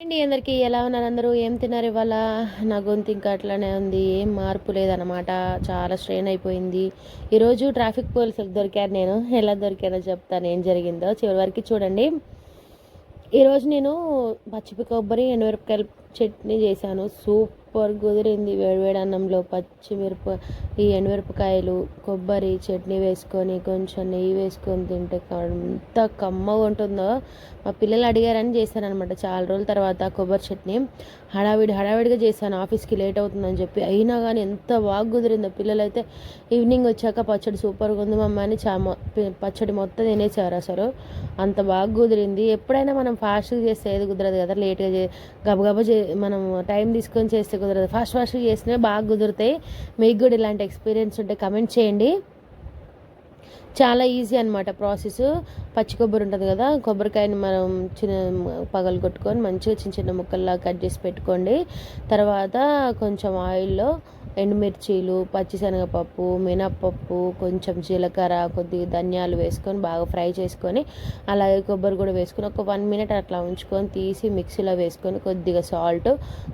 అండి అందరికీ ఎలా ఉన్నారు? అందరూ ఏం తిన్నారు ఇవాళ? నా గొంతు ఇంకా అట్లానే ఉంది ఏం మార్పు లేదనమాట చాలా స్ట్రెయిన్ అయిపోయింది. ఈరోజు ట్రాఫిక్ పోలీసులకు దొరికారు నేను. ఎలా దొరికానో చెప్తాను ఏం జరిగిందో. చివరి వరకు చూడండి. ఈరోజు నేను పచ్చిపి కొబ్బరి ఎండుమిరపకాయలు చట్నీ చేశాను. సూపర్ కుదిరింది. వేడివేడి అన్నంలో పచ్చిమిరప ఈ ఎండుమిరపకాయలు కొబ్బరి చట్నీ వేసుకొని కొంచెం నెయ్యి వేసుకొని తింటే ఎంత కమ్మగా ఉంటుందో. మా పిల్లలు అడిగారని చేశాను అనమాట చాలా రోజుల తర్వాత కొబ్బరి చట్నీ. హడావిడి హడావిడిగా చేశాను. ఆఫీస్కి లేట్ అవుతుందని చెప్పి. అయినా కానీ ఎంత బాగా కుదిరిందో. పిల్లలైతే ఈవినింగ్ వచ్చాక పచ్చడి సూపర్గా ఉంది మమ్మ అని చా పచ్చడి మొత్తం తినేసారు అసలు. అంత బాగా కుదిరింది. ఎప్పుడైనా మనం ఫాస్ట్గా చేస్తే ఏది కుదరదు కదా. లేట్గా చే గబగబా చే మనం టైం తీసుకొని చేస్తే కుదరదు. ఫాస్ట్ ఫాస్ట్గా చేసినవి బాగా కుదురుతాయి. మీకు కూడా ఇలాంటి ఎక్స్పీరియన్స్ ఉంటే కమెంట్ చేయండి. చాలా ఈజీ అనమాట ప్రాసెస్. పచ్చి కొబ్బరి ఉంటుంది కదా కొబ్బరికాయని మనం చిన్న పగలు కొట్టుకొని మంచిగా చిన్న చిన్న ముక్కల్లా కట్ చేసి పెట్టుకోండి. తర్వాత కొంచెం ఆయిల్లో ఎండుమిర్చీలు పచ్చిశనగపప్పు మినప్పప్పు కొంచెం జీలకర్ర కొద్దిగా ధనియాలు వేసుకొని బాగా ఫ్రై చేసుకొని అలాగే కొబ్బరి కూడా వేసుకొని ఒక వన్ మినిట్ అట్లా ఉంచుకొని తీసి మిక్సీలో వేసుకొని కొద్దిగా సాల్ట్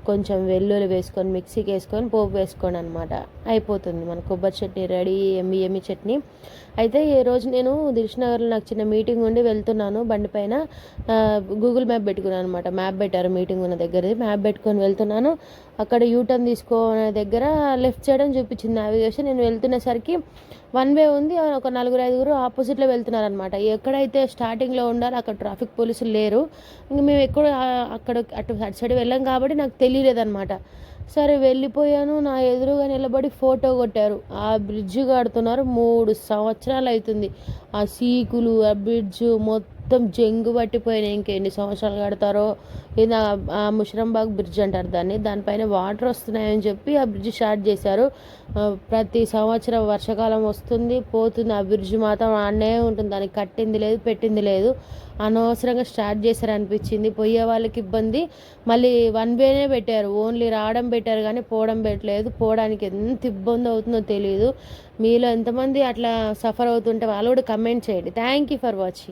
కొంచెం వెల్లుల్లి వేసుకొని మిక్సీకి వేసుకొని పోపు వేసుకోండి అనమాట అయిపోతుంది మన కొబ్బరి చట్నీ రెడీ ఎమ్మి ఎమ్మి చట్నీ. అయితే రోజు నేను దిల్షనగర్లో నాకు చిన్న మీటింగ్ ఉండి వెళ్తున్నాను బండి పైన. గూగుల్ మ్యాప్ పెట్టుకున్నాను అనమాట మ్యాప్ పెట్టారు మీటింగ్ ఉన్న దగ్గర మ్యాప్ పెట్టుకొని వెళ్తున్నాను. అక్కడ యూటర్న్ తీసుకోనే దగ్గర లెఫ్ట్ సైడ్ అని చూపించింది నావిగేషన్ నేను వెళ్తున్నసరికి వన్ వే ఉంది. ఒక నలుగురు ఐదుగురు ఆపోజిట్లో వెళ్తున్నారనమాట ఎక్కడైతే స్టార్టింగ్లో ఉండాలో అక్కడ ట్రాఫిక్ పోలీసులు లేరు. ఇంక మేము ఎక్కడ అక్కడ అటు అటు సైడ్ వెళ్ళాం కాబట్టి నాకు తెలియలేదన్నమాట. సరే వెళ్ళిపోయాను. నా ఎదురుగా నిలబడి ఫోటో కొట్టారు. ఆ బ్రిడ్జ్ కడుతున్నారు. మూడు సంవత్సరాలు అవుతుంది ఆ సీకులు ఆ బ్రిడ్జ్ మొత్తం మొత్తం జంగు పట్టిపోయినాయి ఇంకెన్ని సంవత్సరాలు కడతారో ఇది ఆ ముషరంబాగ్ బ్రిడ్జ్ అంటారు దాన్ని. దానిపైన వాటర్ వస్తున్నాయని చెప్పి ఆ బ్రిడ్జ్ స్టార్ట్ చేశారు. ప్రతి సంవత్సరం వర్షాకాలం వస్తుంది పోతుంది. ఆ బ్రిడ్జ్ మాత్రం ఆడనే ఉంటుంది. దానికి కట్టింది లేదు పెట్టింది లేదు. అనవసరంగా స్టార్ట్ చేశారు అనిపించింది పోయే వాళ్ళకి ఇబ్బంది. మళ్ళీ వన్ వేనే పెట్టారు. ఓన్లీ రావడం పెట్టారు కానీ పోవడం పెట్టలేదు పోవడానికి ఎంత ఇబ్బంది అవుతుందో తెలియదు మీలో ఎంతమంది అట్లా సఫర్ అవుతుంటే వాళ్ళు కూడా కమెంట్ చేయండి. Thank you for watching